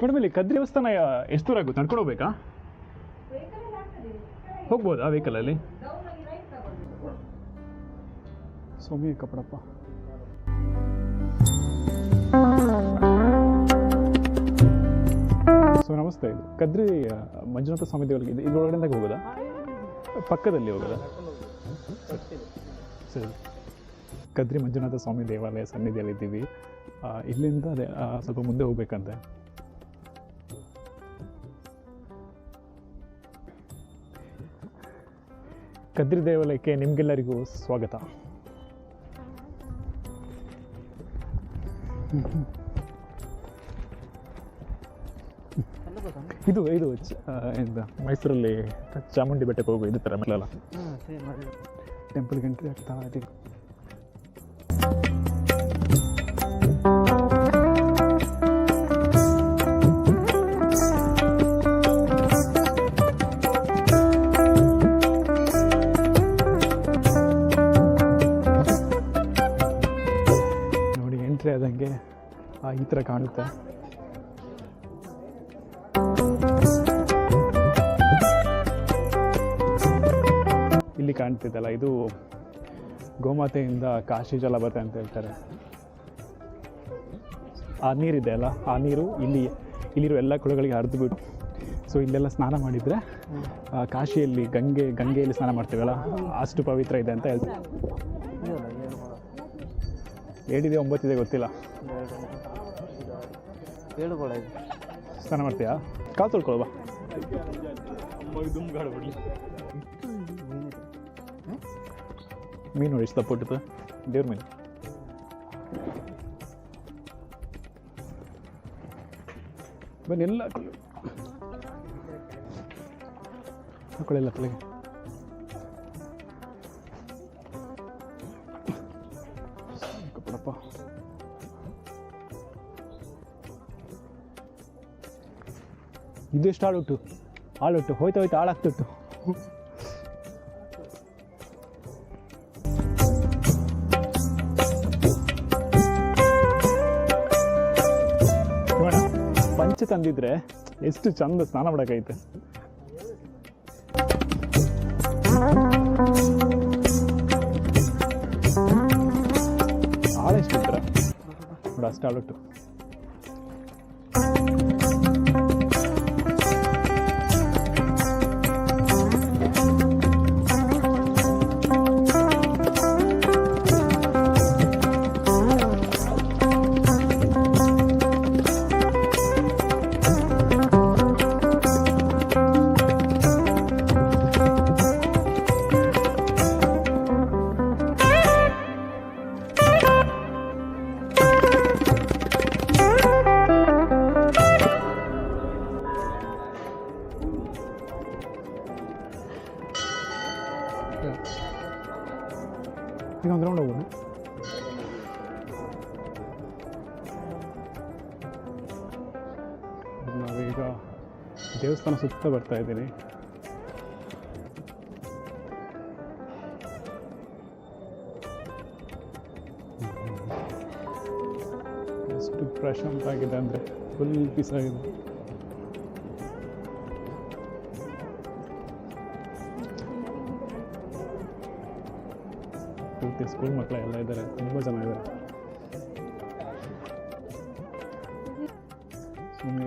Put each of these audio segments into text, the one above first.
ಕಡಿಮೆ ಕದ್ರಿ ದೇವಸ್ಥಾನ ಎಷ್ಟು ದೂರ ಆಗುತ್ತೆ? ನಡ್ಕೊಂಡು ಹೋಗ್ಬೇಕಾ? ಹೋಗ್ಬೋದಾ ವೆಹಿಕಲಲ್ಲಿ ಸ್ವಾಮಿ ಕಪಡಪ್ಪ. ಸೊ ನಮಸ್ತೆ. ಇದು ಕದ್ರಿ ಮಂಜುನಾಥ ಸ್ವಾಮಿ ದೇವರಿಗೆ ಇದು ಇದ್ರೊಳಗಡೆ ಹೋಗೋದಾ? ಪಕ್ಕದಲ್ಲಿ ಹೋಗೋದಾ? ಸರಿ. ಕದ್ರಿ ಮಂಜುನಾಥ ಸ್ವಾಮಿ ದೇವಾಲಯ ಸನ್ನಿಧಿಯಲ್ಲಿದ್ದೀವಿ. ಇಲ್ಲಿಂದ ಅದೇ ಸ್ವಲ್ಪ ಮುಂದೆ ಹೋಗ್ಬೇಕಂತೆ. ಕದ್ರಿ ದೇವಾಲಯಕ್ಕೆ ನಿಮಗೆಲ್ಲರಿಗೂ ಸ್ವಾಗತ. ಇದು ಇದು ಮೈಸೂರಲ್ಲಿ ಚಾಮುಂಡಿ ಬೆಟ್ಟಕ್ಕೆ ಹೋಗೋ ಇದು ಥರ ಮೇಲೆ ಟೆಂಪಲ್ಗೆ ಎಂಟ್ರಿ ಆಗ್ತಾ ಇದೀವಿ ಆದಂಗೆ ಆ, ಈ ಥರ ಕಾಣುತ್ತೆ. ಇಲ್ಲಿ ಕಾಣ್ತಿದ್ದಲ್ಲ ಇದು ಗೋಮಾತೆಯಿಂದ ಕಾಶಿ ಜಲಪಾತ ಅಂತ ಹೇಳ್ತಾರೆ. ಆ ನೀರಿದೆ ಅಲ್ಲ ಆ ನೀರು ಇಲ್ಲಿ ಇಲ್ಲಿರೋ ಎಲ್ಲ ಕುಳಗಳಿಗೆ ಹರಿದು ಬಿಟ್ಟು ಸೊ ಇಲ್ಲೆಲ್ಲ ಸ್ನಾನ ಮಾಡಿದರೆ ಕಾಶಿಯಲ್ಲಿ ಗಂಗೆ ಗಂಗೆಯಲ್ಲಿ ಸ್ನಾನ ಮಾಡ್ತೀವಲ್ಲ ಅಷ್ಟು ಪವಿತ್ರ ಇದೆ ಅಂತ ಹೇಳ್ತಾರೆ. ಏಳಿದೆ ಒಂಬತ್ತಿದೆ ಗೊತ್ತಿಲ್ಲ. ಏಳು ಕೊಡ ಇದೆ ಸ್ನಾನ ಮಾಡ್ತೀಯಾ? ಕಾಲು ತೊಳ್ಕೊಳ್ಬಾ ಮೀನು ನೋಡಿ ದಪ್ಪ ಹುಟ್ಟುತ್ತೆ? ದೇವ್ರ ಮೀನು. ಬನ್ನಿ ಎಲ್ಲ ಹಾಕೊಳ್ಳಿ. ಹಾಕೊಳ್ಳಿ ತಲೆಗೆ. ಕಪ್ಪಡಪ್ಪ ಇದು ಹಾಳುಟ್ಟು? ಹಾಳುಟ್ಟು ಹೋಯ್ತು ಹೋಯ್ತಾ ಹಾಳಾಗ್ತಿಟ್ಟು ಪಂಚ ತಂದಿದ್ರೆ ಎಷ್ಟು ಚಂದ ಸ್ನಾನ ಮಾಡಕ್ಕೈತೆ സ്റ്റാൾ ഇട്ടു ನೋಡ ಅಷ್ಟು ಆಳುಟ್ಟು ಈಗ ಒಂದು ರೌಂಡ್ ಹೋಗೋಣ ನಾವೀಗ ದೇವಸ್ಥಾನ ಸುತ್ತ ಬರ್ತಾ ಇದ್ದೀನಿ ಎಷ್ಟು ಪ್ರಶಾಂತ ಆಗಿದೆ ಅಂದರೆ ಫುಲ್ ಪೀಸ್ ಆಗಿದೆ ಪೂರ್ತಿ ಸ್ಕೂಲ್ ಮಕ್ಕಳ ಎಲ್ಲ ಇದ್ದಾರೆ ತುಂಬ ಜನ ಇದ್ದಾರೆ ಸುಮ್ಮನೆ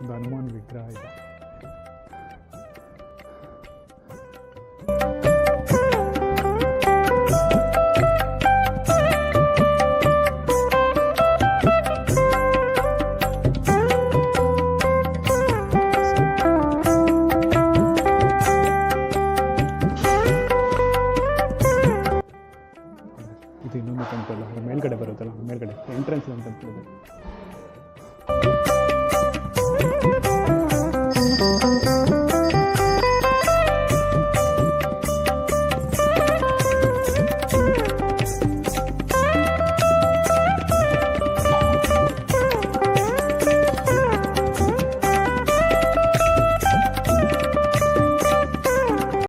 ಒಂದು ಹನುಮಾನ್ ವಿಗ್ರಹ ಇದೆ. ಇದು ಇನ್ನೊಂದು ಟೆಂಪಲ್ ಮೇಲ್ಗಡೆ ಬರುತ್ತಲ್ಲ ಮೇಲ್ಗಡೆ ಎಂಟ್ರೆನ್ಸ್ ಅಂತ